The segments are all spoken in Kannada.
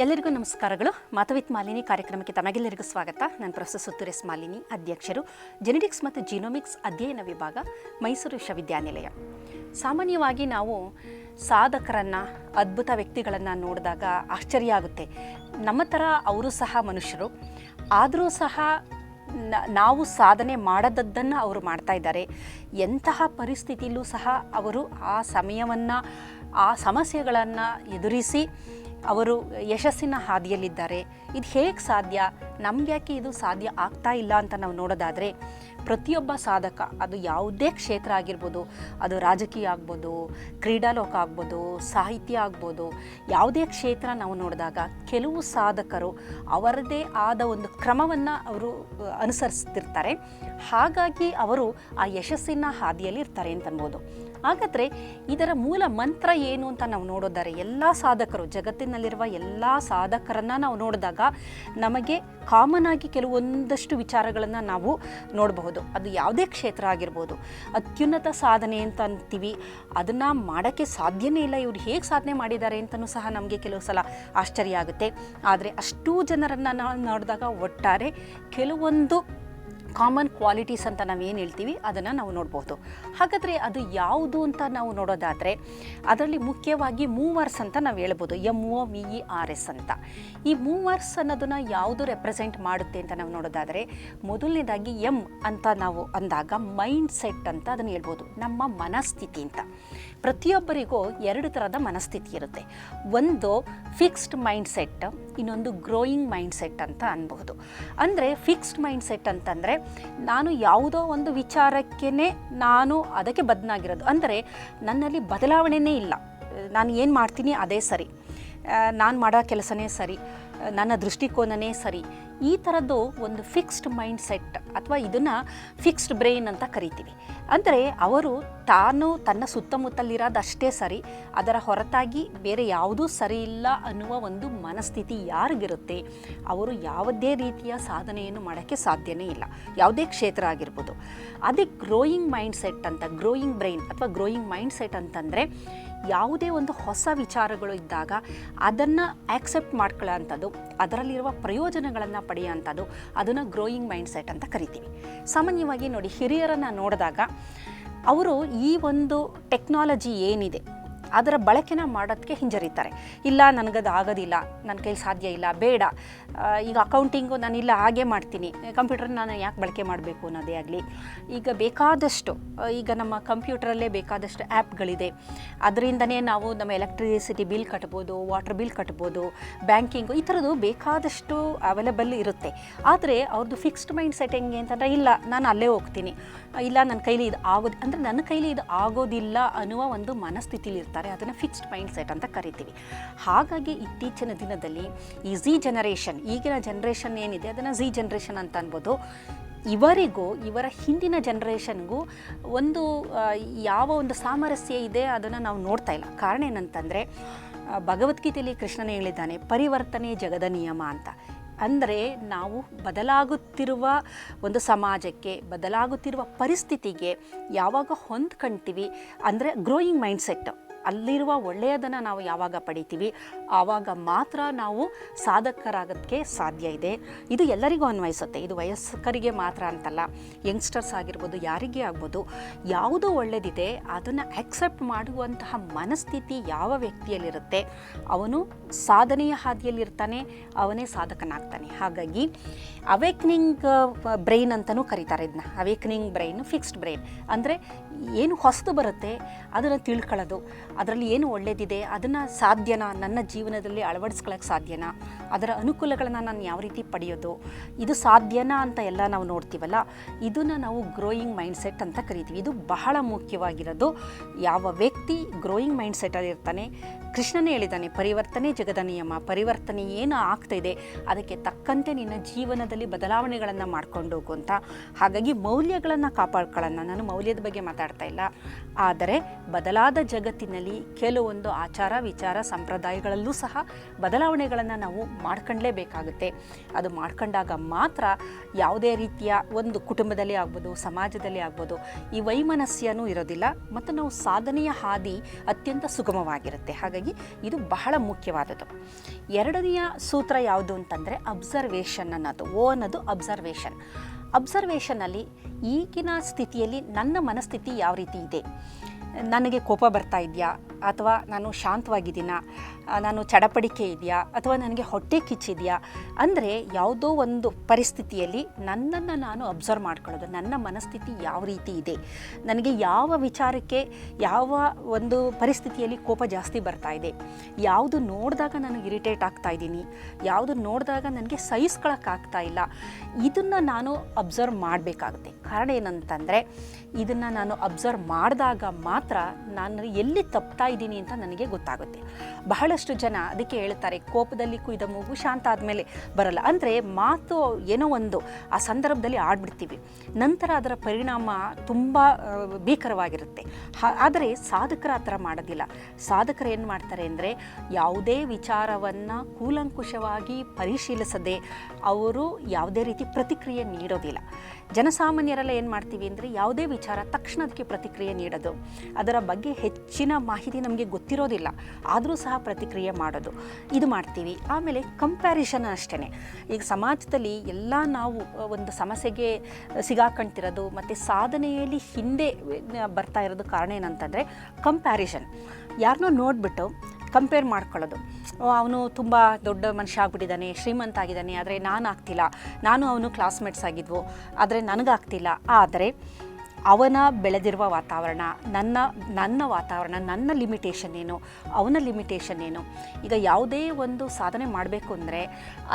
ಎಲ್ಲರಿಗೂ ನಮಸ್ಕಾರಗಳು. ಮಾತವಿತ್ ಮಾಲಿನಿ ಕಾರ್ಯಕ್ರಮಕ್ಕೆ ತಮಗೆಲ್ಲರಿಗೂ ಸ್ವಾಗತ. ನಾನು ಪ್ರೊಫೆಸರ್ ಸುತ್ತುರೆಸ್ ಮಾಲಿನಿ, ಅಧ್ಯಕ್ಷರು ಜೆನೆಟಿಕ್ಸ್ ಮತ್ತು ಜಿನೋಮಿಕ್ಸ್ ಅಧ್ಯಯನ ವಿಭಾಗ, ಮೈಸೂರು ವಿಶ್ವವಿದ್ಯಾನಿಲಯ. ಸಾಮಾನ್ಯವಾಗಿ ನಾವು ಸಾಧಕರನ್ನು, ಅದ್ಭುತ ವ್ಯಕ್ತಿಗಳನ್ನು ನೋಡಿದಾಗ ಆಶ್ಚರ್ಯ ಆಗುತ್ತೆ. ನಮ್ಮ ಥರ ಅವರು ಸಹ ಮನುಷ್ಯರು. ಆದರೂ ಸಹ ನಾವು ಸಾಧನೆ ಮಾಡದದ್ದನ್ನು ಅವರು ಮಾಡ್ತಾ ಇದ್ದಾರೆ. ಎಂತಹ ಪರಿಸ್ಥಿತಿಯಲ್ಲೂ ಸಹ ಅವರು ಆ ಸಮಯವನ್ನು, ಆ ಸಮಸ್ಯೆಗಳನ್ನು ಎದುರಿಸಿ ಅವರು ಯಶಸ್ಸಿನ ಹಾದಿಯಲ್ಲಿದ್ದಾರೆ. ಇದು ಹೇಗೆ ಸಾಧ್ಯ? ನಮ್ಗೆ ಯಾಕೆ ಇದು ಸಾಧ್ಯ ಆಗ್ತಾ ಇಲ್ಲ ಅಂತ ನಾವು ನೋಡೋದಾದರೆ ಪ್ರತಿಯೊಬ್ಬ ಸಾಧಕ, ಅದು ಯಾವುದೇ ಕ್ಷೇತ್ರ ಆಗಿರ್ಬೋದು, ಅದು ರಾಜಕೀಯ ಆಗ್ಬೋದು, ಕ್ರೀಡಾಲೋಕ ಆಗ್ಬೋದು, ಸಾಹಿತ್ಯ ಆಗ್ಬೋದು, ಯಾವುದೇ ಕ್ಷೇತ್ರ ನಾವು ನೋಡಿದಾಗ ಕೆಲವು ಸಾಧಕರು ಅವರದೇ ಆದ ಒಂದು ಕ್ರಮವನ್ನು ಅವರು ಅನುಸರಿಸ್ತಿರ್ತಾರೆ. ಹಾಗಾಗಿ ಅವರು ಆ ಯಶಸ್ಸಿನ ಹಾದಿಯಲ್ಲಿ ಇರ್ತಾರೆ ಅಂತ ಅನ್ಬೋದು ಹಾಗಾದರೆ ಇದರ ಮೂಲ ಮಂತ್ರ ಏನು ಅಂತ ನಾವು ನೋಡೋದಾರೆ ಎಲ್ಲ ಸಾಧಕರು, ಜಗತ್ತಿನಲ್ಲಿರುವ ಎಲ್ಲ ಸಾಧಕರನ್ನು ನಾವು ನೋಡಿದಾಗ ನಮಗೆ ಕಾಮನ್ ಆಗಿ ಕೆಲವೊಂದಷ್ಟು ವಿಚಾರಗಳನ್ನು ನಾವು ನೋಡಬಹುದು. ಅದು ಯಾವುದೇ ಕ್ಷೇತ್ರ ಆಗಿರ್ಬೋದು, ಅತ್ಯುನ್ನತ ಸಾಧನೆ ಅಂತ ಅಂತೀವಿ. ಅದನ್ನು ಮಾಡೋಕ್ಕೆ ಸಾಧ್ಯನೇ ಇಲ್ಲ, ಇವರು ಹೇಗೆ ಸಾಧನೆ ಮಾಡಿದ್ದಾರೆ ಅಂತಲೂ ಸಹ ನಮಗೆ ಕೆಲವು ಸಲ ಆಶ್ಚರ್ಯ ಆಗುತ್ತೆ. ಆದರೆ ಅಷ್ಟೂ ಜನರನ್ನು ನಾವು ನೋಡಿದಾಗ ಒಟ್ಟಾರೆ ಕೆಲವೊಂದು ಕಾಮನ್ ಕ್ವಾಲಿಟೀಸ್ ಅಂತ ನಾವು ಏನು ಹೇಳ್ತೀವಿ, ಅದನ್ನು ನಾವು ನೋಡ್ಬೋದು. ಹಾಗಾದರೆ ಅದು ಯಾವುದು ಅಂತ ನಾವು ನೋಡೋದಾದರೆ, ಅದರಲ್ಲಿ ಮುಖ್ಯವಾಗಿ ಮೂವರ್ಸ್ ಅಂತ ನಾವು ಹೇಳ್ಬೋದು M O V E R S ಅಂತ. ಈ ಮೂವರ್ಸ್ ಅನ್ನೋದನ್ನು ಯಾವುದು ರೆಪ್ರೆಸೆಂಟ್ ಮಾಡುತ್ತೆ ಅಂತ ನಾವು ನೋಡೋದಾದರೆ, ಮೊದಲನೇದಾಗಿ ಎಂ ಅಂತ ನಾವು ಅಂದಾಗ ಮೈಂಡ್ ಸೆಟ್ ಅಂತ ಅದನ್ನು ಹೇಳ್ಬೋದು, ನಮ್ಮ ಮನಸ್ಥಿತಿ ಅಂತ. ಪ್ರತಿಯೊಬ್ಬರಿಗೂ ಎರಡು ಥರದ ಮನಸ್ಥಿತಿ ಇರುತ್ತೆ. ಒಂದು ಫಿಕ್ಸ್ಡ್ ಮೈಂಡ್ ಸೆಟ್ ಇನ್ನೊಂದು ಗ್ರೋಯಿಂಗ್ ಮೈಂಡ್ ಸೆಟ್ ಅಂತ ಅನ್ಬಹುದು. ಅಂದರೆ ಫಿಕ್ಸ್ಡ್ ಮೈಂಡ್ ಸೆಟ್ ಅಂತಂದರೆ ನಾನು ಯಾವುದೋ ಒಂದು ವಿಚಾರಕ್ಕೇ ನಾನು ಅದಕ್ಕೆ ಬದನಾಗಿರೋದು. ಅಂದರೆ ನನ್ನಲ್ಲಿ ಬದಲಾವಣೆನೇ ಇಲ್ಲ. ನಾನು ಏನು ಮಾಡ್ತೀನಿ ಅದೇ ಸರಿ. ನಾನು ಮಾಡೋ ಕೆಲಸನೇ ಸರಿ. ನನ್ನ ದೃಷ್ಟಿಕೋನನೇ ಸರಿ. ಈ ಥರದ್ದು ಒಂದು ಫಿಕ್ಸ್ಡ್ ಮೈಂಡ್ ಸೆಟ್ ಅಥವಾ ಇದನ್ನು ಫಿಕ್ಸ್ಡ್ ಬ್ರೈನ್ ಅಂತ ಕರಿತೀವಿ. ಅಂದರೆ ಅವರು ತಾನು ತನ್ನ ಸುತ್ತಮುತ್ತಲಿರೋದಷ್ಟೇ ಸರಿ, ಅದರ ಹೊರತಾಗಿ ಬೇರೆ ಯಾವುದೂ ಸರಿ ಇಲ್ಲ ಅನ್ನುವ ಒಂದು ಮನಸ್ಥಿತಿ ಯಾರಿಗಿರುತ್ತೆ, ಅವರು ಯಾವುದೇ ರೀತಿಯ ಸಾಧನೆಯನ್ನು ಮಾಡೋಕ್ಕೆ ಸಾಧ್ಯನೇ ಇಲ್ಲ. ಯಾವುದೇ ಕ್ಷೇತ್ರ ಆಗಿರ್ಬೋದು. ಅದೇ ಗ್ರೋಯಿಂಗ್ ಮೈಂಡ್ ಸೆಟ್ ಅಂತ ಗ್ರೋಯಿಂಗ್ ಬ್ರೈನ್ ಅಥವಾ ಗ್ರೋಯಿಂಗ್ ಮೈಂಡ್ ಸೆಟ್ ಅಂತಂದರೆ ಯಾವುದೇ ಒಂದು ಹೊಸ ವಿಚಾರಗಳು ಇದ್ದಾಗ ಅದನ್ನು ಆಕ್ಸೆಪ್ಟ್ ಮಾಡ್ಕೊಳ್ಳೋ ಅಂಥದ್ದು ಅದರಲ್ಲಿರುವ ಪ್ರಯೋಜನಗಳನ್ನು ಪಡೆಯುವಂಥದ್ದು ಅದನ್ನು ಗ್ರೋಯಿಂಗ್ ಮೈಂಡ್ ಸೆಟ್ ಅಂತ ಕರಿತೀವಿ. ಸಾಮಾನ್ಯವಾಗಿ ನೋಡಿ ಹಿರಿಯರನ್ನು ನೋಡಿದಾಗ, ಅವರು ಈ ಒಂದು ಟೆಕ್ನಾಲಜಿ ಏನಿದೆ ಅದರ ಬಳಕೆನ ಮಾಡೋದಕ್ಕೆ ಹಿಂಜರಿತಾರೆ. ಇಲ್ಲ, ನನಗದು ಆಗೋದಿಲ್ಲ ನನ್ನ ಕೈಲಿ ಸಾಧ್ಯ ಇಲ್ಲ, ಬೇಡ. ಈಗ ಅಕೌಂಟಿಂಗು ನಾನು ಇಲ್ಲ, ಹಾಗೆ ಮಾಡ್ತೀನಿ. ಕಂಪ್ಯೂಟರ್ ನಾನು ಯಾಕೆ ಬಳಕೆ ಮಾಡಬೇಕು ಅನ್ನೋದೇ ಆಗಲಿ. ಈಗ ಬೇಕಾದಷ್ಟು ಈಗ ನಮ್ಮ ಕಂಪ್ಯೂಟರಲ್ಲೇ ಬೇಕಾದಷ್ಟು ಆ್ಯಪ್ಗಳಿದೆ. ಅದರಿಂದನೇ ನಾವು ನಮ್ಮ ಎಲೆಕ್ಟ್ರಿಸಿಟಿ ಬಿಲ್ ಕಟ್ಬೋದು, ವಾಟರ್ ಬಿಲ್ ಕಟ್ಬೋದು, ಬ್ಯಾಂಕಿಂಗು, ಈ ಥರದ್ದು ಬೇಕಾದಷ್ಟು ಅವೈಲೇಬಲ್ ಇರುತ್ತೆ. ಆದರೆ ಅವ್ರದ್ದು ಫಿಕ್ಸ್ಡ್ ಮೈಂಡ್ ಸೆಟ್ ಹೆಂಗೆ ಅಂತಂದರೆ, ಇಲ್ಲ, ನಾನು ಅಲ್ಲೇ ಹೋಗ್ತೀನಿ. ಇಲ್ಲ ನನ್ನ ಕೈಲಿ ಇದು ಆಗೋದು, ಅಂದರೆ ನನ್ನ ಕೈಲಿ ಇದು ಆಗೋದಿಲ್ಲ ಅನ್ನುವ ಒಂದು ಮನಸ್ಥಿತಿಲಿ ಇರ್ತಾರೆ ಅದನ್ನು ಫಿಕ್ಸ್ಡ್ ಮೈಂಡ್ ಸೆಟ್ ಅಂತ ಕರಿತೀವಿ. ಹಾಗಾಗಿ ಇತ್ತೀಚಿನ ದಿನದಲ್ಲಿ ಈ ಝಿ ಜನರೇಷನ್ ಈಗಿನ ಜನ್ರೇಷನ್ ಏನಿದೆ, ಅದನ್ನು ಝಿ ಜನ್ರೇಷನ್ ಅಂತ ಅನ್ಬೋದು. ಇವರಿಗೂ, ಇವರ ಹಿಂದಿನ ಜನ್ರೇಷನ್ಗೂ ಒಂದು ಯಾವ ಒಂದು ಸಾಮರಸ್ಯ ಇದೆ ಅದನ್ನು ನಾವು ನೋಡ್ತಾ ಇಲ್ಲ. ಕಾರಣ ಏನಂತಂದರೆ ಭಗವದ್ಗೀತೆಯಲ್ಲಿ ಕೃಷ್ಣನೇ ಹೇಳಿದ್ದಾನೆ, ಪರಿವರ್ತನೆ ಜಗದ ನಿಯಮ ಅಂತ. ಅಂದರೆ ನಾವು ಬದಲಾಗುತ್ತಿರುವ ಒಂದು ಸಮಾಜಕ್ಕೆ, ಬದಲಾಗುತ್ತಿರುವ ಪರಿಸ್ಥಿತಿಗೆ ಯಾವಾಗ ಹೊಂದ್ಕೊಂತೀವಿ ಅಂದರೆ ಗ್ರೋಯಿಂಗ್ ಮೈಂಡ್ ಸೆಟ್ ಅಲ್ಲಿರುವ ಒಳ್ಳೆಯದನ್ನು ನಾವು ಯಾವಾಗ ಪಡಿತೀವಿ, ಆವಾಗ ಮಾತ್ರ ನಾವು ಸಾಧಕರಾಗೋದಕ್ಕೆ ಸಾಧ್ಯ ಇದೆ. ಇದು ಎಲ್ಲರಿಗೂ ಅನ್ವಯಿಸುತ್ತೆ. ಇದು ವಯಸ್ಕರಿಗೆ ಮಾತ್ರ ಅಂತಲ್ಲ. ಯಂಗ್ಸ್ಟರ್ಸ್ ಆಗಿರ್ಬೋದು, ಯಾರಿಗೇ ಆಗ್ಬೋದು, ಯಾವುದು ಒಳ್ಳೆಯದಿದೆ ಅದನ್ನು ಆಕ್ಸೆಪ್ಟ್ ಮಾಡುವಂತಹ ಮನಸ್ಥಿತಿ ಯಾವ ವ್ಯಕ್ತಿಯಲ್ಲಿರುತ್ತೆ, ಅವನು ಸಾಧನೆಯ ಹಾದಿಯಲ್ಲಿರ್ತಾನೆ, ಅವನೇ ಸಾಧಕನಾಗ್ತಾನೆ. ಹಾಗಾಗಿ ಅವೇಕ್ನಿಂಗ್ ಬ್ರೈನ್ ಅಂತಲೂ ಕರೀತಾರೆ ಇದನ್ನ ಅವೇಕ್ನಿಂಗ್ ಬ್ರೈನ್ ಫಿಕ್ಸ್ಡ್ ಬ್ರೈನ್ ಅಂದರೆ, ಏನು ಹೊಸದು ಬರುತ್ತೆ, ಅದನ್ನು ತಿಳ್ಕೊಳ್ಳೋದು. ಅದರಲ್ಲಿ ಏನು ಒಳ್ಳೆಯದಿದೆ ಅದನ್ನು ಸಾಧ್ಯನಾ, ನನ್ನ ಜೀವನದಲ್ಲಿ ಅಳವಡಿಸ್ಕೊಳ್ಳೋಕ್ಕೆ ಸಾಧ್ಯನಾ? ಅದರ ಅನುಕೂಲಗಳನ್ನು ನಾನು ಯಾವ ರೀತಿ ಪಡೆಯೋದು? ಇದು ಸಾಧ್ಯನಾ ಅಂತ ಎಲ್ಲ ನಾವು ನೋಡ್ತೀವಲ್ಲ, ಇದನ್ನು ನಾವು ಗ್ರೋಯಿಂಗ್ ಮೈಂಡ್ಸೆಟ್ ಅಂತ ಕರಿತೀವಿ. ಇದು ಬಹಳ ಮುಖ್ಯವಾಗಿರೋದು. ಯಾವ ವ್ಯಕ್ತಿ ಗ್ರೋಯಿಂಗ್ ಮೈಂಡ್ಸೆಟಲ್ಲಿ ಇರ್ತಾನೆ, ಕೃಷ್ಣನೇ ಹೇಳಿದ್ದಾನೆ ಪರಿವರ್ತನೆ ಜಗದ ನಿಯಮ, ಪರಿವರ್ತನೆ ಏನು ಆಗ್ತಾಯಿದೆ ಅದಕ್ಕೆ ತಕ್ಕಂತೆ ನಿನ್ನ ಜೀವನದಲ್ಲಿ ಬದಲಾವಣೆಗಳನ್ನು ಮಾಡ್ಕೊಂಡು ಹೋಗು ಅಂತ. ಹಾಗಾಗಿ ಮೌಲ್ಯಗಳನ್ನು ಕಾಪಾಡ್ಕೊಳ್ಳೋಣ. ನಾನು ಮೌಲ್ಯದ ಬಗ್ಗೆ ಮಾತಾಡ್ತಾ ಇಲ್ಲ. ಆದರೆ ಬದಲಾದ ಜಗತ್ತಿನಲ್ಲಿ ಜೀವನದಲ್ಲಿ ಕೆಲವೊಂದು ಆಚಾರ ವಿಚಾರ ಸಂಪ್ರದಾಯಗಳಲ್ಲೂ ಸಹ ಬದಲಾವಣೆಗಳನ್ನು ನಾವು ಮಾಡ್ಕೊಳ್ಳೇಬೇಕಾಗುತ್ತೆ ಅದು ಮಾಡ್ಕೊಂಡಾಗ ಮಾತ್ರ ಯಾವುದೇ ರೀತಿಯ ಒಂದು ಕುಟುಂಬದಲ್ಲಿ ಆಗ್ಬೋದು, ಸಮಾಜದಲ್ಲಿ ಆಗ್ಬೋದು, ಈ ವೈಮನಸ್ಯನೂ ಇರೋದಿಲ್ಲ ಮತ್ತು ನಾವು ಸಾಧನೆಯ ಹಾದಿ ಅತ್ಯಂತ ಸುಗಮವಾಗಿರುತ್ತೆ. ಹಾಗಾಗಿ ಇದು ಬಹಳ ಮುಖ್ಯವಾದದ್ದು. ಎರಡನೆಯ ಸೂತ್ರ ಯಾವುದು ಅಂತಂದರೆ ಅಬ್ಸರ್ವೇಷನ್ ಅನ್ನೋದು. ಓ ಅನ್ನೋದು ಅಬ್ಸರ್ವೇಷನ್ ಅಬ್ಸರ್ವೇಷನಲ್ಲಿ ಈಗಿನ ಸ್ಥಿತಿಯಲ್ಲಿ ನನ್ನ ಮನಸ್ಥಿತಿ ಯಾವ ರೀತಿ ಇದೆ? ನನಗೆ ಕೋಪ ಬರ್ತಾ ಇದೆಯಾ? ಅಥವಾ ನಾನು ಶಾಂತವಾಗಿದ್ದೀನಾ? ನಾನು ಚಡಪಡಿಕೆ ಇದೆಯಾ? ಅಥವಾ ನನಗೆ ಹೊಟ್ಟೆ ಕಿಚ್ಚಿದೆಯಾ? ಅಂದರೆ ಯಾವುದೋ ಒಂದು ಪರಿಸ್ಥಿತಿಯಲ್ಲಿ ನನ್ನನ್ನು ನಾನು ಅಬ್ಸರ್ವ್ ಮಾಡ್ಕೊಳ್ಳೋದು. ನನ್ನ ಮನಸ್ಥಿತಿ ಯಾವ ರೀತಿ ಇದೆ? ನನಗೆ ಯಾವ ವಿಚಾರಕ್ಕೆ, ಯಾವ ಒಂದು ಪರಿಸ್ಥಿತಿಯಲ್ಲಿ ಕೋಪ ಜಾಸ್ತಿ ಬರ್ತಾ ಇದೆ? ಯಾವುದು ನೋಡಿದಾಗ ನಾನು ಇರಿಟೇಟ್ ಆಗ್ತಾ ಇದ್ದೀನಿ? ಯಾವುದು ನೋಡಿದಾಗ ನನಗೆ ಸಹಿಸ್ಕೊಳಕ್ಕಾಗ್ತಾ ಇಲ್ಲ? ಇದನ್ನು ನಾನು ಅಬ್ಸರ್ವ್ ಮಾಡಬೇಕಾಗುತ್ತೆ. ಕಾರಣ ಏನಂತಂದರೆ, ಇದನ್ನು ನಾನು ಅಬ್ಸರ್ವ್ ಮಾಡಿದಾಗ ಮಾತ್ರ ನಾನು ಎಲ್ಲಿ ತಪ್ತಾ ಇದ್ದೀನಿ ಅಂತ ನನಗೆ ಗೊತ್ತಾಗುತ್ತೆ. ಬಹಳಷ್ಟು ಜನ ಅದಕ್ಕೆ ಹೇಳ್ತಾರೆ, ಕೋಪದಲ್ಲಿ ಕುಯ್ದ ಮೂಗು ಶಾಂತ ಆದಮೇಲೆ ಬರಲ್ಲ. ಅಂದರೆ ಮಾತು ಏನೋ ಒಂದು ಆ ಸಂದರ್ಭದಲ್ಲಿ ಆಡ್ಬಿಡ್ತೀವಿ. ನಂತರ ಅದರ ಪರಿಣಾಮ ತುಂಬ ಭೀಕರವಾಗಿರುತ್ತೆ. ಆದರೆ ಸಾಧಕರ ಆ ಥರ ಮಾಡೋದಿಲ್ಲ. ಸಾಧಕರು ಏನು ಮಾಡ್ತಾರೆ ಅಂದರೆ ಯಾವುದೇ ವಿಚಾರವನ್ನು ಕೂಲಂಕುಷವಾಗಿ ಪರಿಶೀಲಿಸದೆ ಅವರು ಯಾವುದೇ ರೀತಿ ಪ್ರತಿಕ್ರಿಯೆ ನೀಡೋದಿಲ್ಲ. ಜನಸಾಮಾನ್ಯರೆಲ್ಲ ಏನು ಮಾಡ್ತೀವಿ ಅಂದರೆ ಯಾವುದೇ ವಿಚಾರ ತಕ್ಷಣದಕ್ಕೆ ಪ್ರತಿಕ್ರಿಯೆ ನೀಡೋದು. ಅದರ ಬಗ್ಗೆ ಹೆಚ್ಚಿನ ಮಾಹಿತಿ ನಮಗೆ ಗೊತ್ತಿರೋದಿಲ್ಲ. ಆದರೂ ಸಹ ಪ್ರತಿಕ್ರಿಯೆ ಮಾಡೋದು. ಇದು ಮಾಡ್ತೀವಿ. ಆಮೇಲೆ ಕಂಪ್ಯಾರಿಷನ್ ಅಷ್ಟೇ ಈಗ ಸಮಾಜದಲ್ಲಿ ಎಲ್ಲ ನಾವು ಒಂದು ಸಮಸ್ಯೆಗೆ ಸಿಗಾಕೊಂತಿರೋದು ಮತ್ತು ಸಾಧನೆಯಲ್ಲಿ ಹಿಂದೆ ಬರ್ತಾ ಇರೋದು ಕಾರಣ ಏನಂತಂದರೆ ಕಂಪ್ಯಾರಿಷನ್ ಯಾರನ್ನೋ ನೋಡಿಬಿಟ್ಟು ಕಂಪೇರ್ ಮಾಡ್ಕೊಳ್ಳೋದು. ಅವನು ತುಂಬ ದೊಡ್ಡ ಮನುಷ್ಯ ಆಗ್ಬಿಟ್ಟಿದ್ದಾನೆ, ಶ್ರೀಮಂತ ಆಗಿದ್ದಾನೆ, ಆದರೆ ನಾನು ಆಗ್ತಿಲ್ಲ ನಾನು ಅವನು ಕ್ಲಾಸ್ಮೇಟ್ಸ್ ಆಗಿದ್ವು, ಆದರೆ ನನಗಾಗ್ತಿಲ್ಲ. ಆದರೆ ಅವನ ಬೆಳೆದಿರುವ ವಾತಾವರಣ, ನನ್ನ ನನ್ನ ವಾತಾವರಣ, ನನ್ನ ಲಿಮಿಟೇಷನ್ ಏನು, ಅವನ ಲಿಮಿಟೇಷನ್ ಏನು? ಈಗ ಯಾವುದೇ ಒಂದು ಸಾಧನೆ ಮಾಡಬೇಕು ಅಂದರೆ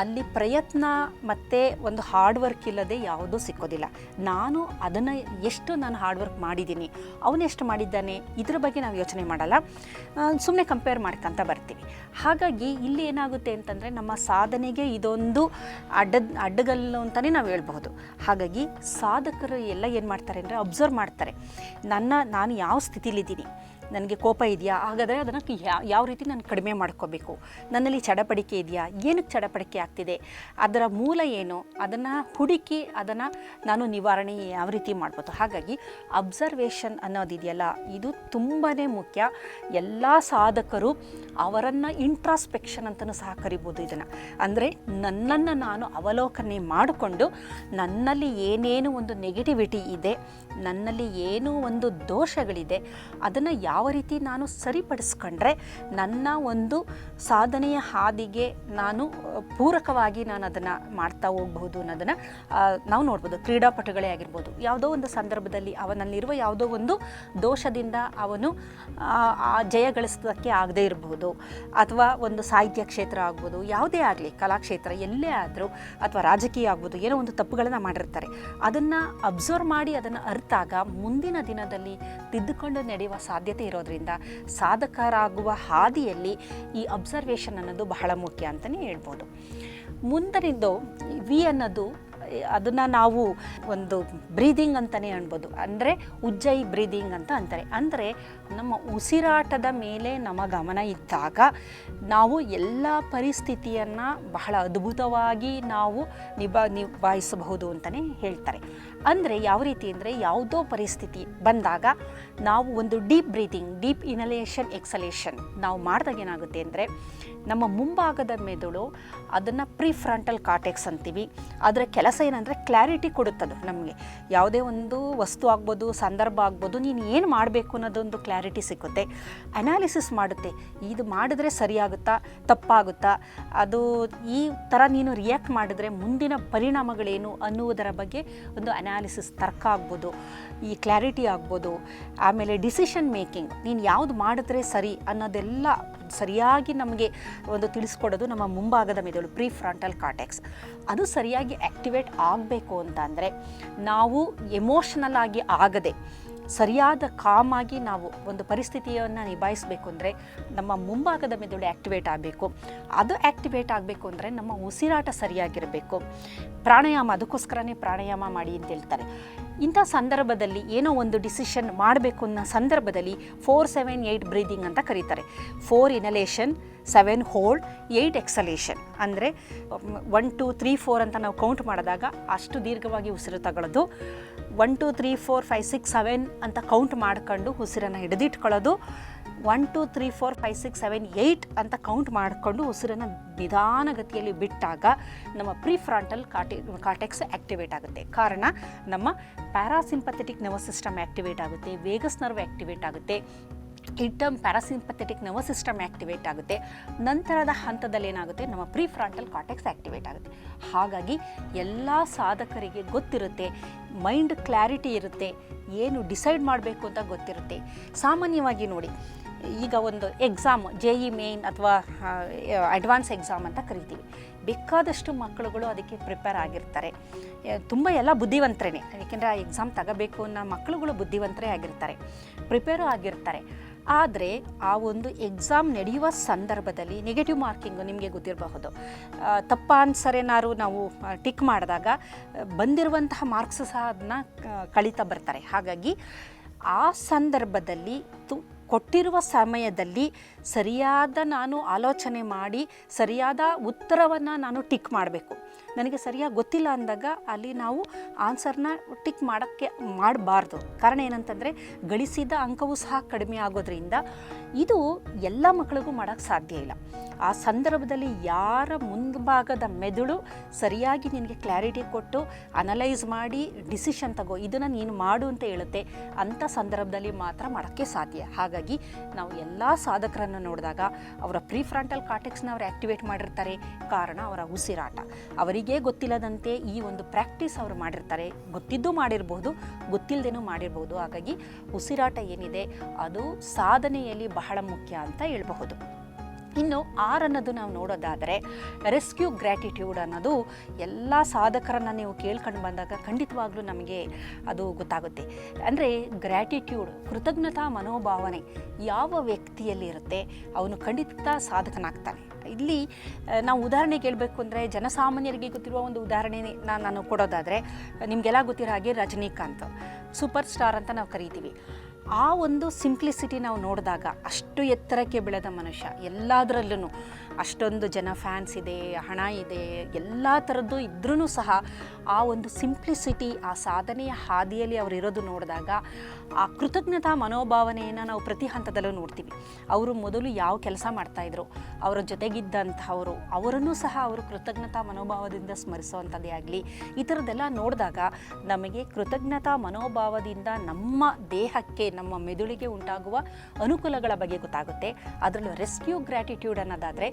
ಅಲ್ಲಿ ಪ್ರಯತ್ನ ಮತ್ತು ಒಂದು ಹಾರ್ಡ್ ವರ್ಕ್ ಇಲ್ಲದೆ ಯಾವುದೂ ಸಿಕ್ಕೋದಿಲ್ಲ. ನಾನು ಅದನ್ನು ಎಷ್ಟು ನಾನು ಹಾರ್ಡ್ ವರ್ಕ್ ಮಾಡಿದ್ದೀನಿ, ಅವನು ಎಷ್ಟು ಮಾಡಿದ್ದಾನೆ, ಇದ್ರ ಬಗ್ಗೆ ನಾವು ಯೋಚನೆ ಮಾಡಲ್ಲ. ಸುಮ್ಮನೆ ಕಂಪೇರ್ ಮಾಡ್ಕೊತ ಬರ್ತೀವಿ. ಹಾಗಾಗಿ ಇಲ್ಲಿ ಏನಾಗುತ್ತೆ ಅಂತಂದರೆ ನಮ್ಮ ಸಾಧನೆಗೆ ಇದೊಂದು ಅಡ್ಡ, ಅಡ್ಡಗಲ್ಲು ಅಂತಲೇ ನಾವು ಹೇಳ್ಬಹುದು. ಹಾಗಾಗಿ ಸಾಧಕರು ಎಲ್ಲ ಏನು ಮಾಡ್ತಾರೆ ಅಂದರೆ ಅಬ್ಸರ್ವ್ ಮಾಡ್ತಾರೆ. ನನ್ನ ನಾನು ಯಾವ ಸ್ಥಿತಿಲಿದ್ದೀನಿ? ನನಗೆ ಕೋಪ ಇದೆಯಾ? ಹಾಗಾದರೆ ಅದನ್ನು ಯಾವ ರೀತಿ ನಾನು ಕಡಿಮೆ ಮಾಡ್ಕೋಬೇಕು? ನನ್ನಲ್ಲಿ ಚಡಪಡಿಕೆ ಇದೆಯಾ? ಏನಕ್ಕೆ ಚಡಪಡಿಕೆ ಆಗ್ತಿದೆ? ಅದರ ಮೂಲ ಏನು? ಅದನ್ನು ಹುಡುಕಿ ಅದನ್ನು ನಾನು ನಿವಾರಣೆ ಯಾವ ರೀತಿ ಮಾಡ್ಬೋದು? ಹಾಗಾಗಿ ಅಬ್ಸರ್ವೇಷನ್ ಅನ್ನೋದಿದೆಯಲ್ಲ ಇದು ತುಂಬಾ ಮುಖ್ಯ. ಎಲ್ಲ ಸಾಧಕರು ಅವರನ್ನು ಇಂಟ್ರಾಸ್ಪೆಕ್ಷನ್ ಅಂತಲೂ ಸಹ ಕರಿಬೋದು ಇದನ್ನು. ಅಂದರೆ ನನ್ನನ್ನು ನಾನು ಅವಲೋಕನೆ ಮಾಡಿಕೊಂಡು ನನ್ನಲ್ಲಿ ಏನೇನು ಒಂದು ನೆಗೆಟಿವಿಟಿ ಇದೆ, ನನ್ನಲ್ಲಿ ಏನೋ ಒಂದು ದೋಷಗಳಿದೆ, ಅದನ್ನು ಯಾವ ರೀತಿ ನಾನು ಸರಿಪಡಿಸ್ಕೊಂಡ್ರೆ ನನ್ನ ಒಂದು ಸಾಧನೆಯ ಹಾದಿಗೆ ನಾನು ಪೂರಕವಾಗಿ ನಾನು ಅದನ್ನು ಮಾಡ್ತಾ ಹೋಗ್ಬಹುದು ಅನ್ನೋದನ್ನು ನಾವು ನೋಡ್ಬೋದು. ಕ್ರೀಡಾಪಟುಗಳೇ ಆಗಿರ್ಬೋದು. ಯಾವುದೋ ಒಂದು ಸಂದರ್ಭದಲ್ಲಿ ಅವನಲ್ಲಿರುವ ಯಾವುದೋ ಒಂದು ದೋಷದಿಂದ ಅವನು ಆ, ಜಯ ಗಳಿಸೋದಕ್ಕೆ ಆಗದೇ ಇರಬಹುದು ಅಥವಾ ಒಂದು ಸಾಹಿತ್ಯ ಕ್ಷೇತ್ರ ಆಗ್ಬೋದು ಯಾವುದೇ ಆಗಲಿ ಕಲಾಕ್ಷೇತ್ರ ಎಲ್ಲೇ ಆದರೂ ಅಥವಾ ರಾಜಕೀಯ ಆಗ್ಬೋದು ಏನೋ ಒಂದು ತಪ್ಪುಗಳನ್ನು ಮಾಡಿರ್ತಾರೆ. ಅದನ್ನು ಅಬ್ಸರ್ವ್ ಮಾಡಿ ಅದನ್ನು ಅರ್ಥಾಗ ಮುಂದಿನ ದಿನದಲ್ಲಿ ತಿದ್ದುಕೊಂಡು ನಡೆಯುವ ಸಾಧ್ಯತೆ ಇರೋದ್ರಿಂದ ಸಾಧಕರಾಗುವ ಹಾದಿಯಲ್ಲಿ ಈ ಅಬ್ಸರ್ವೇಷನ್ ಅನ್ನೋದು ಬಹಳ ಮುಖ್ಯ ಅಂತಲೇ ಹೇಳ್ಬೋದು. ಮುಂದನಿದ್ದು ವಿ ಅನ್ನೋದು, ಅದನ್ನು ನಾವು ಒಂದು ಬ್ರೀದಿಂಗ್ ಅಂತಲೇ ಅನ್ಬೋದು. ಅಂದರೆ ಉಜ್ಜೈ ಬ್ರೀದಿಂಗ್ ಅಂತ ಅಂತಾರೆ. ಅಂದರೆ ನಮ್ಮ ಉಸಿರಾಟದ ಮೇಲೆ ನಮ್ಮ ಗಮನ ಇದ್ದಾಗ ನಾವು ಎಲ್ಲ ಪರಿಸ್ಥಿತಿಯನ್ನು ಬಹಳ ಅದ್ಭುತವಾಗಿ ನಾವು ನಿಭಾ ನಿಭಾಯಿಸಬಹುದು ಅಂತಲೇ ಹೇಳ್ತಾರೆ. ಅಂದರೆ ಯಾವ ರೀತಿ ಅಂದರೆ ಯಾವುದೋ ಪರಿಸ್ಥಿತಿ ಬಂದಾಗ ನಾವು ಒಂದು deep breathing deep inhalation exhalation ನಾವು ಮಾಡಿದಾಗ ಏನಾಗುತ್ತೆ ಅಂದರೆ ನಮ್ಮ ಮುಂಭಾಗದ ಮೆದುಳು ಅದನ್ನು ಪ್ರೀ ಫ್ರಂಟಲ್ ಕಾಟೆಕ್ಸ್ ಅಂತೀವಿ. ಅದರ ಕೆಲಸ ಏನಂದರೆ ಕ್ಲಾರಿಟಿ ಕೊಡುತ್ತದು ನಮಗೆ. ಯಾವುದೇ ಒಂದು ವಸ್ತು ಆಗ್ಬೋದು, ಸಂದರ್ಭ ಆಗ್ಬೋದು, ನೀನು ಏನು ಮಾಡಬೇಕು ಅನ್ನೋದೊಂದು ಕ್ಲಾರಿಟಿ ಸಿಕ್ಕುತ್ತೆ. ಅನಾಲಿಸಿಸ್ ಮಾಡುತ್ತೆ. ಇದು ಮಾಡಿದ್ರೆ ಸರಿಯಾಗುತ್ತಾ? ತಪ್ಪಾಗುತ್ತಾ? ಅದು ಈ ಥರ ನೀನು ರಿಯಾಕ್ಟ್ ಮಾಡಿದ್ರೆ ಮುಂದಿನ ಪರಿಣಾಮಗಳೇನು ಅನ್ನುವುದರ ಬಗ್ಗೆ ಒಂದು ಅನಾಲಿಸಿಸ್ ತರ್ಕ ಆಗ್ಬೋದು. ಈ ಕ್ಲಾರಿಟಿ ಆಗ್ಬೋದು. ಆಮೇಲೆ ಡಿಸಿಷನ್ ಮೇಕಿಂಗ್. ನೀನು ಯಾವುದು ಮಾಡಿದ್ರೆ ಸರಿ ಅನ್ನೋದೆಲ್ಲ ಸರಿಯಾಗಿ ನಮಗೆ ಒಂದು ತಿಳಿಸ್ಕೊಡೋದು ನಮ್ಮ ಮುಂಭಾಗದ ಮೆದುಳು ಪ್ರೀ ಫ್ರಂಟಲ್ ಕಾಟೆಕ್ಸ್ ಅದು ಸರಿಯಾಗಿ ಆಕ್ಟಿವೇಟ್ ಆಗಬೇಕು ಅಂತ ನಾವು ಎಮೋಷನಲ್ ಆಗಿ ಆಗದೆ ಸರಿಯಾದ ಕಾಮಾಗಿ ನಾವು ಒಂದು ಪರಿಸ್ಥಿತಿಯನ್ನು ನಿಭಾಯಿಸಬೇಕು ಅಂದರೆ ನಮ್ಮ ಮುಂಭಾಗದ ಮೆದುಳು ಆ್ಯಕ್ಟಿವೇಟ್ ಆಗಬೇಕು. ಅದು ಆ್ಯಕ್ಟಿವೇಟ್ ಆಗಬೇಕು ಅಂದರೆ ನಮ್ಮ ಉಸಿರಾಟ ಸರಿಯಾಗಿರಬೇಕು. ಪ್ರಾಣಾಯಾಮ, ಅದಕ್ಕೋಸ್ಕರನೇ ಪ್ರಾಣಾಯಾಮ ಮಾಡಿ ಅಂತ ಹೇಳ್ತಾರೆ. ಇಂಥ ಸಂದರ್ಭದಲ್ಲಿ ಏನೋ ಒಂದು ಡಿಸಿಷನ್ ಮಾಡಬೇಕು ಅನ್ನೋ ಸಂದರ್ಭದಲ್ಲಿ ಫೋರ್ ಸೆವೆನ್ ಏಯ್ಟ್ ಬ್ರೀದಿಂಗ್ ಅಂತ ಕರೀತಾರೆ. Four inhalation, seven hold eight exhalation. ಅಂದರೆ, ಒನ್, ಟು, ತ್ರೀ, ಫೋರ್ ಅಂತ ನಾವು ಕೌಂಟ್ ಮಾಡಿದಾಗ ಅಷ್ಟು ದೀರ್ಘವಾಗಿ ಉಸಿರು ತಗೊಳ್ಳೋದು one, two, three, four, five, six, seven ಅಂತ ಕೌಂಟ್ ಮಾಡ್ಕೊಂಡು ಉಸಿರನ್ನು ಹಿಡಿದಿಟ್ಕೊಳ್ಳೋದು. One, two, three, four, five, six, seven, eight ಅಂತ ಕೌಂಟ್ ಮಾಡಿಕೊಂಡು ಉಸಿರನ್ನು ನಿಧಾನಗತಿಯಲ್ಲಿ ಬಿಟ್ಟಾಗ ನಮ್ಮ ಪ್ರಿಫ್ರಾಂಟಲ್ ಕಾಟೆ ಕಾಟೆಕ್ಸ್ ಆ್ಯಕ್ಟಿವೇಟ್ ಆಗುತ್ತೆ. ಕಾರಣ, ನಮ್ಮ ಪ್ಯಾರಾಸಿಂಪಥೆಟಿಕ್ ನರ್ವಸ್ ಸಿಸ್ಟಮ್ ಆ್ಯಕ್ಟಿವೇಟ್ ಆಗುತ್ತೆ ವೇಗಸ್ ನರ್ವ್ ಆ್ಯಕ್ಟಿವೇಟ್ ಆಗುತ್ತೆ ಇಟಮ್ ಪ್ಯಾರಾಸಿಂಪಥೆಟಿಕ್ ನರ್ವಸ್ ಸಿಸ್ಟಮ್ ಆ್ಯಕ್ಟಿವೇಟ್ ಆಗುತ್ತೆ, ನಂತರದ ಹಂತದಲ್ಲಿ ಏನಾಗುತ್ತೆ, ನಮ್ಮ ಪ್ರೀ ಫ್ರಾಂಟಲ್ ಕಾಟೆಕ್ಸ್ ಆ್ಯಕ್ಟಿವೇಟ್ ಆಗುತ್ತೆ. ಹಾಗಾಗಿ, ಎಲ್ಲ ಸಾಧಕರಿಗೆ ಗೊತ್ತಿರುತ್ತೆ ಮೈಂಡ್ ಕ್ಲಾರಿಟಿ ಇರುತ್ತೆ, ಏನು ಡಿಸೈಡ್ ಮಾಡಬೇಕು ಅಂತ ಗೊತ್ತಿರುತ್ತೆ. ಸಾಮಾನ್ಯವಾಗಿ ನೋಡಿ ಈಗ ಒಂದು ಎಕ್ಸಾಮ್ ಜೆ ಇ ಮೇನ್ ಅಥವಾ ಅಡ್ವಾನ್ಸ್ ಎಕ್ಸಾಮ್ ಅಂತ ಕರಿತೀವಿ. ಬೇಕಾದಷ್ಟು ಮಕ್ಕಳುಗಳು ಅದಕ್ಕೆ ಪ್ರಿಪೇರ್ ಆಗಿರ್ತಾರೆ. ತುಂಬ ಎಲ್ಲ ಬುದ್ಧಿವಂತರೇ ಏಕೆಂದರೆ ಆ ಎಕ್ಸಾಮ್ ತಗೋಬೇಕು ಅನ್ನೋ ಮಕ್ಕಳುಗಳು ಬುದ್ಧಿವಂತರೇ ಆಗಿರ್ತಾರೆ. ಪ್ರಿಪೇರು ಆಗಿರ್ತಾರೆ. ಆದರೆ ಆ ಒಂದು ಎಕ್ಸಾಮ್ ನಡೆಯುವ ಸಂದರ್ಭದಲ್ಲಿ ನೆಗೆಟಿವ್ ಮಾರ್ಕಿಂಗು ನಿಮಗೆ ಗೊತ್ತಿರಬಹುದು. ತಪ್ಪ ಆನ್ಸರ್ ಏನಾದ್ರು ನಾವು ಟಿಕ್ ಮಾಡಿದಾಗ, ಬಂದಿರುವಂತಹ ಮಾರ್ಕ್ಸ್ ಸಹ ಅದನ್ನ ಕಳೀತಾ ಬರ್ತಾರೆ. ಹಾಗಾಗಿ ಆ ಸಂದರ್ಭದಲ್ಲಿ ತು ಕೊಟ್ಟಿರುವ ಸಮಯದಲ್ಲಿ ಸರಿಯಾದ ನಾನು ಆಲೋಚನೆ ಮಾಡಿ ಸರಿಯಾದ ಉತ್ತರವನ್ನು ನಾನು ಟಿಕ್ ಮಾಡಬೇಕು. ನನಗೆ ಸರಿಯಾಗಿ ಗೊತ್ತಿಲ್ಲ ಅಂದಾಗ ಅಲ್ಲಿ ನಾವು ಆನ್ಸರ್ನ ಟಿಕ್ ಮಾಡೋಕ್ಕೆ ಮಾಡಬಾರ್ದು. ಕಾರಣ ಏನಂತಂದರೆ ಗಳಿಸಿದ ಅಂಕವೂ ಸಹ ಕಡಿಮೆ ಆಗೋದ್ರಿಂದ ಇದು ಎಲ್ಲ ಮಕ್ಕಳಿಗೂ ಮಾಡೋಕ್ಕೆ ಸಾಧ್ಯ ಇಲ್ಲ. ಆ ಸಂದರ್ಭದಲ್ಲಿ ಯಾರ ಮುಂಭಾಗದ ಮೆದುಳು ಸರಿಯಾಗಿ ನಿನಗೆ ಕ್ಲಾರಿಟಿ ಕೊಟ್ಟು ಅನಲೈಸ್ ಮಾಡಿ ಡಿಸಿಷನ್ ತಗೋ, ಇದನ್ನು ನೀನು ಮಾಡು ಅಂತ ಹೇಳುತ್ತೆ ಅಂಥ ಸಂದರ್ಭದಲ್ಲಿ ಮಾತ್ರ ಮಾಡೋಕ್ಕೆ ಸಾಧ್ಯ. ಹಾಗಾಗಿ ನಾವು ಎಲ್ಲ ಸಾಧಕರನ್ನು ನೋಡಿದಾಗ ಅವರ ಪ್ರಿಫ್ರಂಟಲ್ ಕಾಟೆಕ್ಸ್ನ ಅವರು ಆ್ಯಕ್ಟಿವೇಟ್ ಮಾಡಿರ್ತಾರೆ, ಕಾರಣ ಅವರ ಉಸಿರಾಟ. ಅವರಿಗೇ ಗೊತ್ತಿಲ್ಲದಂತೆ ಈ ಒಂದು ಪ್ರಾಕ್ಟೀಸ್ ಅವರು ಮಾಡಿರ್ತಾರೆ. ಗೊತ್ತಿದ್ದು ಮಾಡಿರ್ಬೋದು ಗೊತ್ತಿಲ್ಲದೇನೂ ಮಾಡಿರ್ಬೋದು. ಹಾಗಾಗಿ ಉಸಿರಾಟ ಏನಿದೆ, ಅದು ಸಾಧನೆಯಲ್ಲಿ ಬಹಳ ಮುಖ್ಯ ಅಂತ ಹೇಳ್ಬಹುದು. ಇನ್ನು ಆರ್ ಅನ್ನೋದು ನಾವು ನೋಡೋದಾದರೆ, ರೆಸ್ಕ್ಯೂ ಗ್ರ್ಯಾಟಿಟ್ಯೂಡ್ ಅನ್ನೋದು ಎಲ್ಲ ಸಾಧಕರನ್ನು ನೀವು ಕೇಳ್ಕೊಂಡು ಬಂದಾಗ ಖಂಡಿತವಾಗ್ಲೂ ನಮಗೆ ಅದು ಗೊತ್ತಾಗುತ್ತೆ. ಅಂದರೆ ಗ್ರ್ಯಾಟಿಟ್ಯೂಡ್, ಕೃತಜ್ಞತಾ ಮನೋಭಾವನೆ ಯಾವ ವ್ಯಕ್ತಿಯಲ್ಲಿ ಇರುತ್ತೆ ಅವನು ಖಂಡಿತ ಸಾಧಕನಾಗ್ತಾನೆ. ಇಲ್ಲಿ ನಾವು ಉದಾಹರಣೆಗೆ ಹೇಳಬೇಕು ಅಂದರೆ ಜನಸಾಮಾನ್ಯರಿಗೆ ಗೊತ್ತಿರುವ ಒಂದು ಉದಾಹರಣೆ ನಾನು ಕೊಡೋದಾದರೆ ನಿಮಗೆಲ್ಲ ಗೊತ್ತಿರೋ ಹಾಗೆ ರಜನಿಕಾಂತ್ ಸೂಪರ್ ಸ್ಟಾರ್ ಅಂತ ನಾವು ಕರಿತೀವಿ. ಆ ಒಂದು ಸಿಂಪ್ಲಿಸಿಟಿ ನಾವು ನೋಡಿದಾಗ ಅಷ್ಟು ಎತ್ತರಕ್ಕೆ ಬೆಳೆದ ಮನುಷ್ಯ ಎಲ್ಲದರಲ್ಲೂ ಅಷ್ಟೊಂದು ಜನ ಫ್ಯಾನ್ಸ್ ಇದೆ, ಹಣ ಇದೆ, ಎಲ್ಲ ಥರದ್ದು ಇದ್ರೂ ಸಹ ಆ ಒಂದು ಸಿಂಪ್ಲಿಸಿಟಿ ಆ ಸಾಧನೆಯ ಹಾದಿಯಲ್ಲಿ ಅವರು ಇರೋದು ನೋಡಿದಾಗ ಆ ಕೃತಜ್ಞತಾ ಮನೋಭಾವನೆಯನ್ನು ನಾವು ಪ್ರತಿ ಹಂತದಲ್ಲೂ ನೋಡ್ತೀವಿ. ಅವರು ಮೊದಲು ಯಾವ ಕೆಲಸ ಮಾಡ್ತಾಯಿದ್ರು, ಅವರ ಜೊತೆಗಿದ್ದಂಥವರು ಅವರನ್ನು ಸಹ ಅವರು ಕೃತಜ್ಞತಾ ಮನೋಭಾವದಿಂದ ಸ್ಮರಿಸುವಂಥದ್ದೇ ಆಗಲಿ, ಈ ಥರದ್ದೆಲ್ಲ ನೋಡಿದಾಗ ನಮಗೆ ಕೃತಜ್ಞತಾ ಮನೋಭಾವದಿಂದ ನಮ್ಮ ದೇಹಕ್ಕೆ, ನಮ್ಮ ಮೆದುಳಿಗೆ ಉಂಟಾಗುವ ಅನುಕೂಲಗಳ ಬಗ್ಗೆ ಗೊತ್ತಾಗುತ್ತೆ. ಅದರಲ್ಲೂ ರೆಸ್ಕ್ಯೂ ಗ್ರ್ಯಾಟಿಟ್ಯೂಡ್ ಅನ್ನೋದಾದರೆ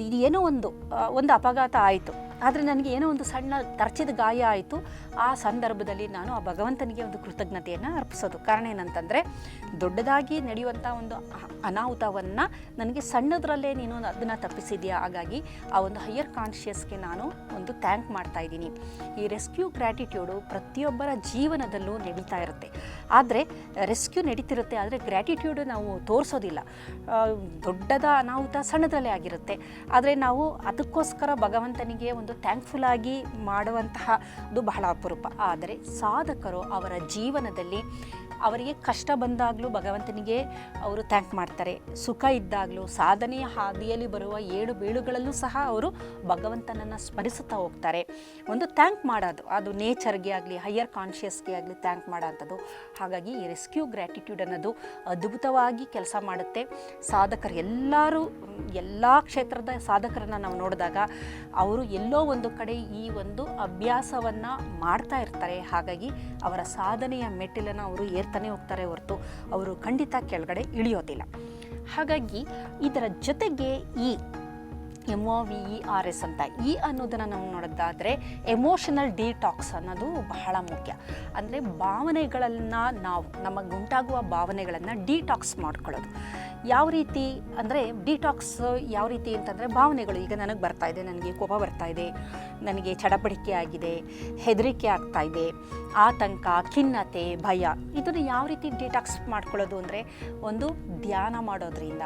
ಇದು ಏನೋ ಒಂದು ಒಂದು ಅಪಘಾತ ಆಯಿತು. ಆದರೆ ನನಗೆ ಏನೋ ಒಂದು ಸಣ್ಣ ತರ್ಚಿದ ಗಾಯ ಆಯಿತು. ಆ ಸಂದರ್ಭದಲ್ಲಿ ನಾನು ಆ ಭಗವಂತನಿಗೆ ಒಂದು ಕೃತಜ್ಞತೆಯನ್ನು ಅರ್ಪಿಸೋದು. ಕಾರಣ ಏನಂತಂದರೆ, ದೊಡ್ಡದಾಗಿ ನಡೆಯುವಂಥ ಒಂದು ಅನಾಹುತವನ್ನು ನನಗೆ ಸಣ್ಣದರಲ್ಲೇ ನೀನು ಅದನ್ನು ತಪ್ಪಿಸಿದೆಯಾ? ಹಾಗಾಗಿ ಆ ಒಂದು ಹೈಯರ್ ಕಾನ್ಷಿಯಸ್ಗೆ ನಾನು ಒಂದು ಥ್ಯಾಂಕ್ ಮಾಡ್ತಾ ಇದ್ದೀನಿ. ಈ ರೆಸ್ಕ್ಯೂ ಗ್ರ್ಯಾಟಿಟ್ಯೂಡು ಪ್ರತಿಯೊಬ್ಬರ ಜೀವನದಲ್ಲೂ ನಡೀತಾ ಇರುತ್ತೆ. ಆದರೆ ರೆಸ್ಕ್ಯೂ ನಡೀತಿರುತ್ತೆ, ಆದರೆ ಗ್ರ್ಯಾಟಿಟ್ಯೂಡ್ ನಾವು ತೋರಿಸೋದಿಲ್ಲ. ದೊಡ್ಡದ ಅನಾಹುತ ಸಣ್ಣದರಲ್ಲೇ ಆಗಿರುತ್ತೆ. ಆದರೆ ನಾವು ಅದಕ್ಕೋಸ್ಕರ ಭಗವಂತನಿಗೆ ಒಂದು ಥ್ಯಾಂಕ್ಫುಲ್ ಆಗಿ ಮಾಡುವಂತಹ ಅದು ಬಹಳ ಅಪರೂಪ. ಆದರೆ ಸಾಧಕರು ಅವರ ಜೀವನದಲ್ಲಿ ಅವರಿಗೆ ಕಷ್ಟ ಬಂದಾಗಲೂ ಭಗವಂತನಿಗೆ ಅವರು ಥ್ಯಾಂಕ್ ಮಾಡ್ತಾರೆ. ಸುಖ ಇದ್ದಾಗಲೂ, ಸಾಧನೆಯ ಹಾದಿಯಲ್ಲಿ ಬರುವ ಏಳು ಬೀಳುಗಳಲ್ಲೂ ಸಹ ಅವರು ಭಗವಂತನನ್ನು ಸ್ಮರಿಸುತ್ತಾ ಹೋಗ್ತಾರೆ. ಒಂದು ಥ್ಯಾಂಕ್ ಮಾಡೋದು, ಅದು ನೇಚರ್ಗೆ ಆಗಲಿ ಹೈಯರ್ ಕಾನ್ಷಿಯಸ್ಗೆ ಆಗಲಿ ಥ್ಯಾಂಕ್ ಮಾಡೋಂಥದ್ದು. ಹಾಗಾಗಿ ಈ ರೆಸ್ಕ್ಯೂ ಗ್ರ್ಯಾಟಿಟ್ಯೂಡ್ ಅನ್ನೋದು ಅದ್ಭುತವಾಗಿ ಕೆಲಸ ಮಾಡುತ್ತೆ. ಸಾಧಕರು ಎಲ್ಲರೂ, ಎಲ್ಲ ಕ್ಷೇತ್ರದ ಸಾಧಕರನ್ನು ನಾವು ನೋಡಿದಾಗ ಅವರು ಎಲ್ಲೋ ಒಂದು ಕಡೆ ಈ ಒಂದು ಅಭ್ಯಾಸವನ್ನು ಮಾಡ್ತಾ ಇರ್ತಾರೆ. ಹಾಗಾಗಿ ಅವರ ಸಾಧನೆಯ ಮೆಟ್ಟಿಲನ್ನು ಅವರು ಏರ್ತಾನೆ ಹೋಗ್ತಾರೆ ಹೊರತು ಅವರು ಖಂಡಿತ ಕೆಳಗಡೆ ಇಳಿಯೋದಿಲ್ಲ. ಹಾಗಾಗಿ ಇದರ ಜೊತೆಗೆ ಈ M O V E R S ಅಂತ ಇ ಅನ್ನೋದನ್ನು ನಾವು ನೋಡೋದಾದರೆ ಎಮೋಷನಲ್ ಡಿಟಾಕ್ಸ್ ಅನ್ನೋದು ಬಹಳ ಮುಖ್ಯ. ಅಂದರೆ ಭಾವನೆಗಳನ್ನು ನಾವು ನಮಗುಂಟಾಗುವ ಭಾವನೆಗಳನ್ನು ಡಿಟಾಕ್ಸ್ ಮಾಡ್ಕೊಳ್ಳೋದು. ಯಾವ ರೀತಿ ಅಂದರೆ ಡಿಟಾಕ್ಸ್ ಯಾವ ರೀತಿ ಅಂತಂದರೆ ಭಾವನೆಗಳು ಈಗ ನನಗೆ ಬರ್ತಾ ಇದೆ, ನನಗೆ ಕೋಪ ಬರ್ತಾ ಇದೆ, ನನಗೆ ಚಡಪಡಿಕೆ ಆಗಿದೆ, ಹೆದರಿಕೆ ಆಗ್ತಾ ಇದೆ, ಆತಂಕ, ಖಿನ್ನತೆ, ಭಯ, ಇದನ್ನು ಯಾವ ರೀತಿ ಡಿಟಾಕ್ಸ್ ಮಾಡ್ಕೊಳ್ಳೋದು ಅಂದರೆ ಒಂದು ಧ್ಯಾನ ಮಾಡೋದ್ರಿಂದ.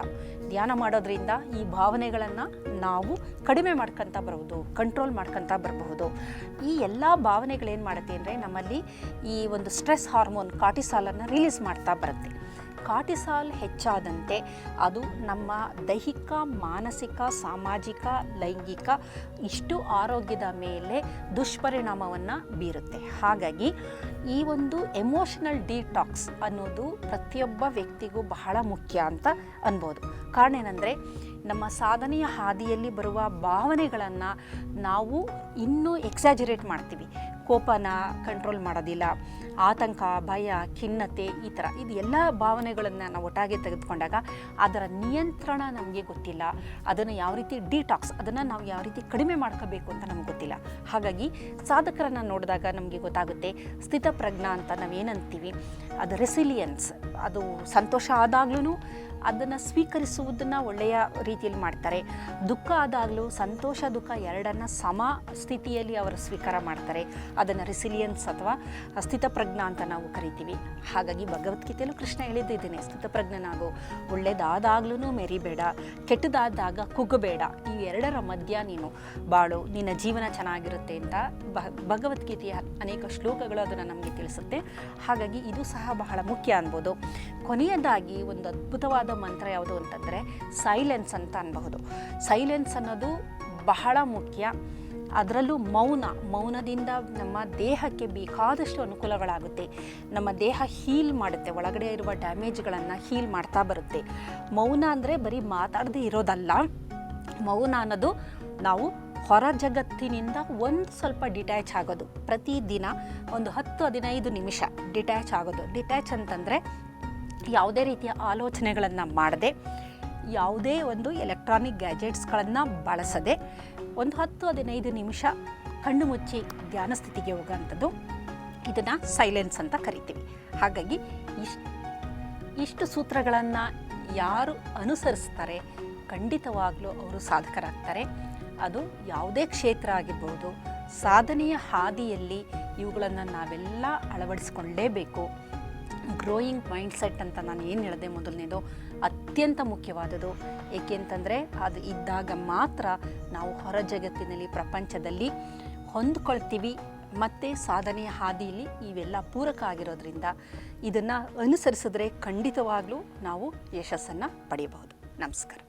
ಧ್ಯಾನ ಮಾಡೋದ್ರಿಂದ ಈ ಭಾವನೆಗಳನ್ನು ನಾವು ಕಡಿಮೆ ಮಾಡ್ಕೊತ ಬರಬಹುದು ಕಂಟ್ರೋಲ್ ಮಾಡ್ಕೊತ ಬರಬಹುದು. ಈ ಎಲ್ಲ ಭಾವನೆಗಳೇನು ಮಾಡುತ್ತೆ ಅಂದರೆ ನಮ್ಮಲ್ಲಿ ಈ ಒಂದು ಸ್ಟ್ರೆಸ್ ಹಾರ್ಮೋನ್ ಕಾಟಿಸಾಲನ್ನು ರಿಲೀಸ್ ಮಾಡ್ತಾ ಬರುತ್ತೆ. ಕಾರ್ಟಿಸಾಲ್ ಹೆಚ್ಚಾದಂತೆ ಅದು ನಮ್ಮ ದೈಹಿಕ, ಮಾನಸಿಕ, ಸಾಮಾಜಿಕ, ಲೈಂಗಿಕ ಇಷ್ಟು ಆರೋಗ್ಯದ ಮೇಲೆ ದುಷ್ಪರಿಣಾಮವನ್ನು ಬೀರುತ್ತೆ. ಹಾಗಾಗಿ ಈ ಒಂದು ಎಮೋಷನಲ್ ಡಿಟಾಕ್ಸ್ ಅನ್ನೋದು ಪ್ರತಿಯೊಬ್ಬ ವ್ಯಕ್ತಿಗೂ ಬಹಳ ಮುಖ್ಯ ಅಂತ ಅನ್ಬೋದು. ಕಾರಣ ಏನಂದರೆ ನಮ್ಮ ಸಾಧನೆಯ ಹಾದಿಯಲ್ಲಿ ಬರುವ ಭಾವನೆಗಳನ್ನು ನಾವು ಇನ್ನೂ ಎಕ್ಸಾಜರೇಟ್ ಮಾಡ್ತೀವಿ. ಕೋಪನ ಕಂಟ್ರೋಲ್ ಮಾಡೋದಿಲ್ಲ, ಆತಂಕ, ಭಯ, ಖಿನ್ನತೆ ಈ ಥರ ಇದು ಎಲ್ಲ ಭಾವನೆಗಳನ್ನು ನಾವು ಒಟ್ಟಾಗಿ ತೆಗೆದುಕೊಂಡಾಗ ಅದರ ನಿಯಂತ್ರಣ ನಮಗೆ ಗೊತ್ತಿಲ್ಲ. ಅದನ್ನು ಯಾವ ರೀತಿ ಡಿಟಾಕ್ಸ್ ಅದನ್ನು ನಾವು ಯಾವ ರೀತಿ ಕಡಿಮೆ ಮಾಡ್ಕೋಬೇಕು ಅಂತ ನಮ್ಗೆ ಗೊತ್ತಿಲ್ಲ. ಹಾಗಾಗಿ ಸಾಧಕರನ್ನು ನೋಡಿದಾಗ ನಮಗೆ ಗೊತ್ತಾಗುತ್ತೆ, ಸ್ಥಿತಪ್ರಜ್ಞ ಅಂತ ನಾವೇನಂತೀವಿ, ಅದು ರೆಸಿಲಿಯನ್ಸ್ ಅದು ಸಂತೋಷ ಆದಾಗ್ಲೂ ಅದನ್ನು ಸ್ವೀಕರಿಸುವುದನ್ನು ಒಳ್ಳೆಯ ರೀತಿಯಲ್ಲಿ ಮಾಡ್ತಾರೆ. ದುಃಖ ಆದಾಗಲೂ ಸಂತೋಷ ದುಃಖ ಎರಡನ್ನು ಸಮ ಸ್ಥಿತಿಯಲ್ಲಿ ಅವರು ಸ್ವೀಕಾರ ಮಾಡ್ತಾರೆ. ಅದನ್ನು ರೆಸಿಲಿಯನ್ಸ್ ಅಥವಾ ಸ್ಥಿತಪ್ರಜ್ಞ ಅಂತ ನಾವು ಕರಿತೀವಿ. ಹಾಗಾಗಿ ಭಗವದ್ಗೀತೆಯಲ್ಲೂ ಕೃಷ್ಣ ಹೇಳಿದ್ದೇನೆ ಸ್ಥಿತಪ್ರಜ್ಞನಾಗು ಒಳ್ಳೆಯದಾದಾಗ್ಲೂ ಮೆರಿಬೇಡ, ಕೆಟ್ಟದಾದಾಗ ಕುಗ್ಗಬೇಡ. ಈ ಎರಡರ ಮಧ್ಯ ನೀನು ಬಾಳು, ನಿನ್ನ ಜೀವನ ಚೆನ್ನಾಗಿರುತ್ತೆ ಅಂತ ಭಗವದ್ಗೀತೆಯ ಅನೇಕ ಶ್ಲೋಕಗಳು ಅದನ್ನು ನಮಗೆ ತಿಳಿಸುತ್ತೆ. ಹಾಗಾಗಿ ಇದು ಸಹ ಬಹಳ ಮುಖ್ಯ ಅನ್ಬೋದು. ಕೊನೆಯದಾಗಿ ಒಂದು ಅದ್ಭುತವಾದ ಮಂತ್ರ ಯಾವುದು ಅಂತಂದರೆ ಸೈಲೆನ್ಸ್ ಅಂತ ಅನ್ಬಹುದು. ಸೈಲೆನ್ಸ್ ಅನ್ನೋದು ಬಹಳ ಮುಖ್ಯ. ಅದರಲ್ಲೂ ಮೌನ, ಮೌನದಿಂದ ನಮ್ಮ ದೇಹಕ್ಕೆ ಬೇಕಾದಷ್ಟು ಅನುಕೂಲಗಳಾಗುತ್ತೆ. ನಮ್ಮ ದೇಹ ಹೀಲ್ ಮಾಡುತ್ತೆ, ಒಳಗಡೆ ಇರುವ ಡ್ಯಾಮೇಜ್ಗಳನ್ನು ಹೀಲ್ ಮಾಡ್ತಾ ಬರುತ್ತೆ. ಮೌನ ಅಂದರೆ ಬರೀ ಮಾತಾಡದೇ ಇರೋದಲ್ಲ. ಮೌನ ಅನ್ನೋದು ನಾವು ಹೊರ ಜಗತ್ತಿನಿಂದ ಒಂದು ಸ್ವಲ್ಪ ಡಿಟ್ಯಾಚ್ ಆಗೋದು. ಪ್ರತಿದಿನ ಒಂದು ಹತ್ತು ಹದಿನೈದು ನಿಮಿಷ ಡಿಟ್ಯಾಚ್ ಆಗೋದು. ಡಿಟ್ಯಾಚ್ ಅಂತಂದರೆ ಯಾವುದೇ ರೀತಿಯ ಆಲೋಚನೆಗಳನ್ನು ಮಾಡದೆ, ಯಾವುದೇ ಒಂದು ಎಲೆಕ್ಟ್ರಾನಿಕ್ ಗ್ಯಾಜೆಟ್ಸ್ಗಳನ್ನು ಬಳಸದೆ ಒಂದು ಹತ್ತು ಹದಿನೈದು ನಿಮಿಷ ಕಣ್ಣು ಮುಚ್ಚಿ ಧ್ಯಾನ ಸ್ಥಿತಿಗೆ ಹೋಗೋಂಥದ್ದು ಇದನ್ನು ಸೈಲೆನ್ಸ್ ಅಂತ ಕರಿತೀವಿ. ಹಾಗಾಗಿ ಇಷ್ಟು ಇಷ್ಟು ಸೂತ್ರಗಳನ್ನು ಯಾರು ಅನುಸರಿಸ್ತಾರೆ, ಖಂಡಿತವಾಗ್ಲೂ ಅವರು ಸಾಧಕರಾಗ್ತಾರೆ. ಅದು ಯಾವುದೇ ಕ್ಷೇತ್ರ ಆಗಿರ್ಬೋದು, ಸಾಧನೆಯ ಹಾದಿಯಲ್ಲಿ ಇವುಗಳನ್ನು ನಾವೆಲ್ಲ ಅಳವಡಿಸ್ಕೊಳ್ಳೇಬೇಕು. ಗ್ರೋಯಿಂಗ್ ಮೈಂಡ್ಸೆಟ್ ಅಂತ ನಾನು ಏನು ಹೇಳಿದೆ ಮೊದಲನೇದು, ಅತ್ಯಂತ ಮುಖ್ಯವಾದದ್ದು. ಏಕೆಂತಂದರೆ ಅದು ಇದ್ದಾಗ ಮಾತ್ರ ನಾವು ಹೊರ ಜಗತ್ತಿನಲ್ಲಿ, ಪ್ರಪಂಚದಲ್ಲಿ ಹೊಂದ್ಕೊಳ್ತೀವಿ. ಮತ್ತು ಸಾಧನೆಯ ಹಾದಿಯಲ್ಲಿ ಇವೆಲ್ಲ ಪೂರಕ ಆಗಿರೋದ್ರಿಂದ ಇದನ್ನು ಅನುಸರಿಸಿದ್ರೆ ಖಂಡಿತವಾಗ್ಲೂ ನಾವು ಯಶಸ್ಸನ್ನು ಪಡೆಯಬಹುದು. ನಮಸ್ಕಾರ.